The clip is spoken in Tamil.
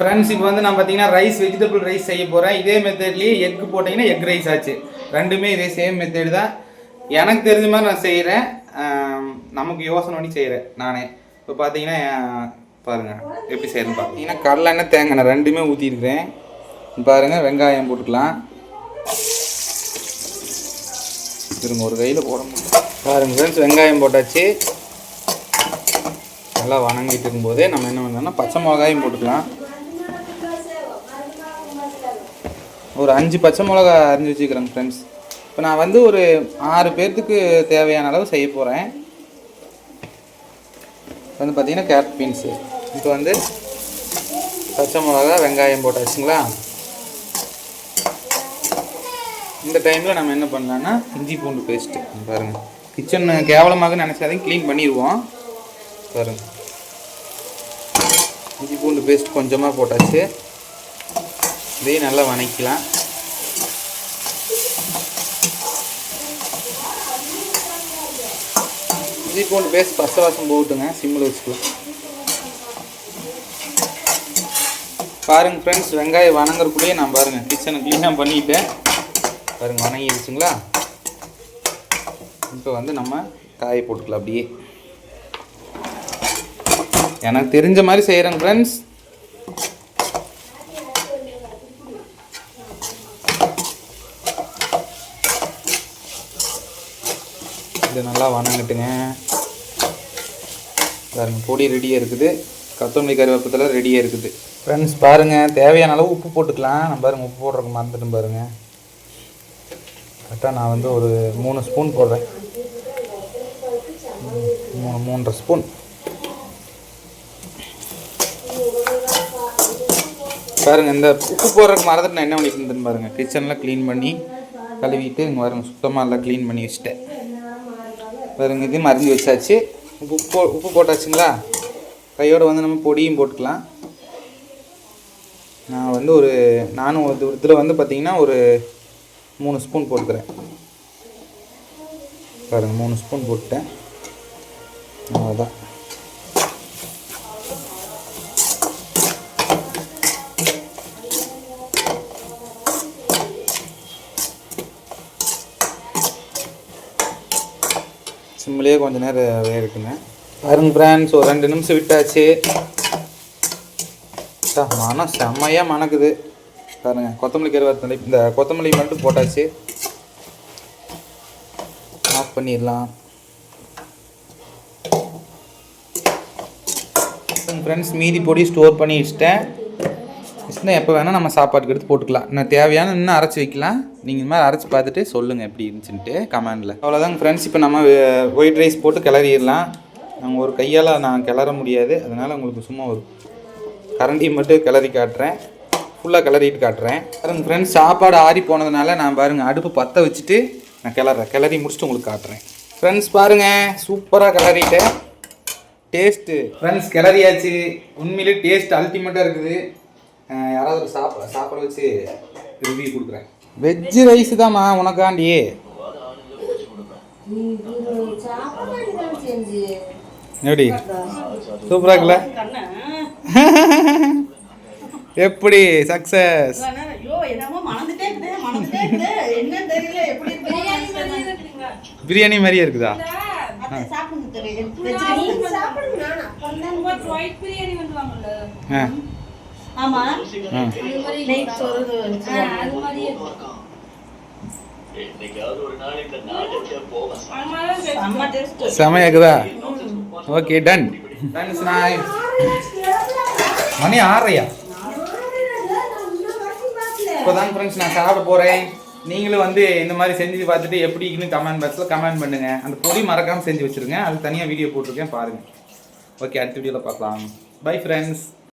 ஃப்ரெண்ட்ஸ் இப்போ வந்து நான் பார்த்தீங்கன்னா ரைஸ் வெஜிடபிள் ரைஸ் செய்ய போகிறேன் இதே மெத்தட்லேயே எக் போட்டிங்கன்னா எக் ரைஸ் ஆச்சு. ரெண்டுமே இதே சேம் மெத்தட் தான். எனக்கு தெரிஞ்ச மாதிரி நான் செய்கிறேன் நமக்கு யோசனை பண்ணி செய்கிறேன் நானே. இப்போ பார்த்தீங்கன்னா பாருங்கள் எப்படி செய்யறேன்னு பார்த்தீங்கன்னா கடலை எண்ணெய் தேங்காய் நான் ரெண்டுமே ஊற்றிருக்கிறேன் பாருங்கள் வெங்காயம் போட்டுக்கலாம். திரும்ப ஒரு கையில் போட முடியும் பாருங்கள் ஃப்ரெண்ட்ஸ் வெங்காயம் போட்டாச்சு. நல்லா வணங்கிட்டு இருக்கும்போதே நம்ம என்ன பண்ணோம்னா பச்சை மிளகாயும் போட்டுக்கலாம். ஒரு அஞ்சு பச்சை மிளகா அரிஞ்சு வச்சுக்கிறேங்க ஃப்ரெண்ட்ஸ் இப்போ நான் வந்து ஒரு ஆறு பேர்த்துக்கு தேவையான அளவு செய்ய போகிறேன் வந்து பார்த்தீங்கன்னா கேரட் பீன்ஸு இப்போ வந்து பச்சை மிளகா வெங்காயம் போட்டாச்சுங்களா? இந்த டைமில் நம்ம என்ன பண்ணலான்னா இஞ்சி பூண்டு பேஸ்ட்டு பாருங்கள் கிச்சன் கேவலமாக நினச்சாதையும் க்ளீன் பண்ணிடுவோம் பாருங்கள் இஞ்சி பூண்டு பேஸ்ட் கொஞ்சமாக போட்டாச்சு. இதையும் நல்லா வணக்கலாம். இஞ்சி பூண்டு பேஸ்ட் பச்சை வாசம் போட்டுங்க சிம்மில் வச்சுக்கலாம். பாருங்க ஃப்ரெண்ட்ஸ் வெங்காயம் வணங்குறக்குள்ளேயே நான் பாருங்கள் கிச்சனை க்ளீனாக பண்ணிவிட்டேன் பாருங்க வணங்கிடுச்சுங்களா? இப்போ வந்து நம்ம காய போட்டுக்கலாம் அப்படியே. எனக்கு தெரிஞ்ச மாதிரி செய்கிறேங்க ஃப்ரெண்ட்ஸ் இது நல்லா வணங்கட்டுங்க. பாருங்க பொடி ரெடியாக இருக்குது. கொத்தமல்லி கருவேப்பத்தில் ரெடியாக இருக்குது. ஃப்ரெண்ட்ஸ் பாருங்கள் தேவையான அளவு உப்பு போட்டுக்கலாம். நான் பாருங்கள் உப்பு போடுறதுக்கு மறந்துட்டு பாருங்கள் கரெக்டாக நான் வந்து ஒரு மூணு ஸ்பூன் போடுறேன். மூணு மூன்றரை ஸ்பூன் பாருங்க இந்த உப்பு போடுறதுக்கு மறந்துட்டு நான் என்ன பண்ணிட்டு இருந்தேன்னு பாருங்க. கிச்சன்லாம் க்ளீன் பண்ணி கழுவிட்டு இங்கே பாருங்க சுத்தமாக எல்லாம் க்ளீன் பண்ணி வச்சுட்டேன். பாருங்க இது மருந்து வச்சாச்சு. உப்பு போ உப்பு போட்டாச்சுங்களா? கையோடு வந்து நம்ம பொடியும் போட்டுக்கலாம். நான் வந்து ஒரு நானும் ஒரு இதில் வந்து பார்த்தீங்கன்னா ஒரு மூணு ஸ்பூன் போட்டுக்கிறேன். பாருங்கள் மூணு ஸ்பூன் போட்டுட்டேன். அவ்வளோதான் சிம்லேயே கொஞ்சம் நேரம் வேகட்டுங்க பாருங்க பிரான்ஸ் ஒரு ரெண்டு நிமிஷம் விட்டாச்சு. மனம் செம்மையாக மணக்குது. பாருங்க கொத்தமல்லி கருவாத்தலை இந்த கொத்தமல்லி மட்டும் போட்டாச்சு. ஆஃப் பண்ணிடலாம். ஃப்ரெண்ட்ஸ் மீதி பொடி ஸ்டோர் பண்ணி வச்சிட்டேன். வச்சுட்டா எப்போ வேணால் நம்ம சாப்பாட்டுக்கு எடுத்து போட்டுக்கலாம். இன்னும் தேவையான இன்னும் அரைச்சி வைக்கலாம். நீங்கள் இந்த மாதிரி அரைச்சி பார்த்துட்டு சொல்லுங்கள் எப்படி இருந்துச்சுன்ட்டு கமெண்டில் அவ்வளோதாங்க ஃப்ரெண்ட்ஸ் இப்போ நம்ம ஒயிட் ரைஸ் போட்டு கிளறிடலாம். நாங்கள் ஒரு கையால் நான் கிளற முடியாது. அதனால் உங்களுக்கு சும்மா ஒரு கரண்டி மட்டும் கிளறி காட்டுறேன். ஃபுல்லாக கிளறிட்டு காட்டுறேன். பாருங்க ஃப்ரெண்ட்ஸ் சாப்பாடு ஆறி போனதுனால நான் பாருங்கள் அடுப்பு பற்ற வச்சுட்டு நான் கிளறேன். கிளறி முடிச்சுட்டு உங்களுக்கு காட்டுறேன். ஃப்ரெண்ட்ஸ் பாருங்கள் சூப்பராக கிளறிட்டேன். Taste friends கிளறியாச்சு. உண்மையிலே டேஸ்ட் அல்டிமேட்டாக இருக்குது. யாராவது ஒரு சாப்பா சாப்பாடு வச்சு ரிவ்யூ கொடுக்குறேன். வெஜ்ஜு ரைஸ் தாம்மா உனக்காண்டி. எப்படி சூப்பராக இருக்குல்ல? எப்படி சக்சஸ் இருக்குமோ பிரியாணி மாதிரியே இருக்குதா? சாப்பிடுங்க ஆமா. ஆ. நெய் சோறு அது மாதிரியே. செம்ம டேஸ்ட் செமையா இருக்குதா? ஓகே டன் மணி ஆறையா இப்போதான் ஃப்ரெண்ட்ஸ் நான் சாப்பிட போகிறேன் நீங்களும் வந்து இந்த மாதிரி செஞ்சு பார்த்துட்டு எப்படி இருக்குன்னு கமெண்ட் பாக்ஸில் கமெண்ட் பண்ணுங்கள் அந்த பொடி மறக்காமல் செஞ்சு வச்சுருங்க. அது தனியாக வீடியோ போட்டிருக்கேன் பாருங்கள் ஓகே அடுத்த வீடியோவில் பார்க்கலாம். Bye friends